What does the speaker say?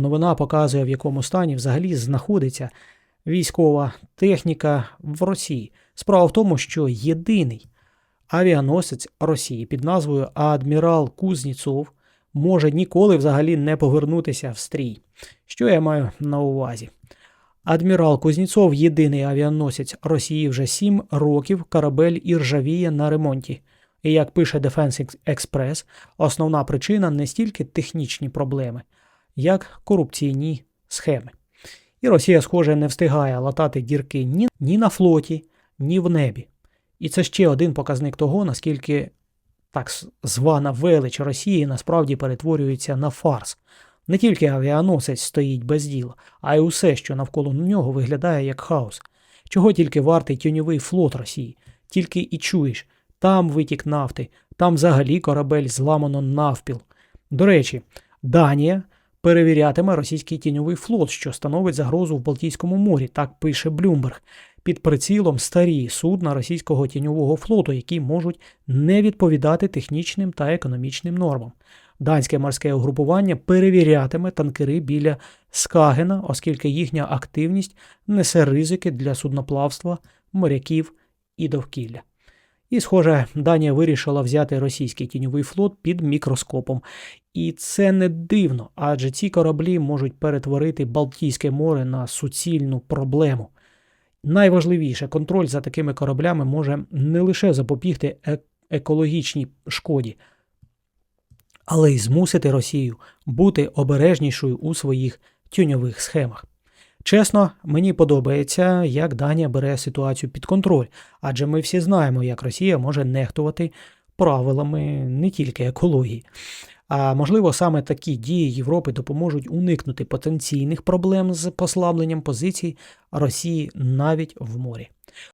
Новина показує, в якому стані взагалі знаходиться військова техніка в Росії. Справа в тому, що єдиний авіаносець Росії під назвою Адмірал Кузніцов може ніколи взагалі не повернутися в стрій. Що я маю на увазі? Адмірал Кузніцов єдиний авіаносець Росії вже 7 років корабель і на ремонті. І як пише Defense Express, основна причина не стільки технічні проблеми, як корупційні схеми. І Росія, схоже, не встигає латати дірки ні, ні на флоті, ні в небі. І це ще один показник того, наскільки так звана велич Росії насправді перетворюється на фарс. Не тільки авіаносець стоїть без діла, а й усе, що навколо нього виглядає як хаос. Чого тільки вартий тіньовий флот Росії, тільки і чуєш, там витік нафти, там взагалі корабель зламано навпіл. До речі, Данія перевірятиме російський тіньовий флот, що становить загрозу в Балтійському морі, так пише Блюмберг. Під прицілом старі судна російського тіньового флоту, які можуть не відповідати технічним та економічним нормам. Данське морське угрупування перевірятиме танкери біля Скагена, оскільки їхня активність несе ризики для судноплавства, моряків і довкілля. І, схоже, Данія вирішила взяти російський тіньовий флот під мікроскопом. І це не дивно, адже ці кораблі можуть перетворити Балтійське море на суцільну проблему. Найважливіше, контроль за такими кораблями може не лише запобігти е- екологічній шкоді, але й змусити Росію бути обережнішою у своїх тюньових схемах. Чесно, мені подобається, як Данія бере ситуацію під контроль, адже ми всі знаємо, як Росія може нехтувати правилами не тільки екології. А можливо, саме такі дії Європи допоможуть уникнути потенційних проблем з послабленням позицій Росії навіть в морі.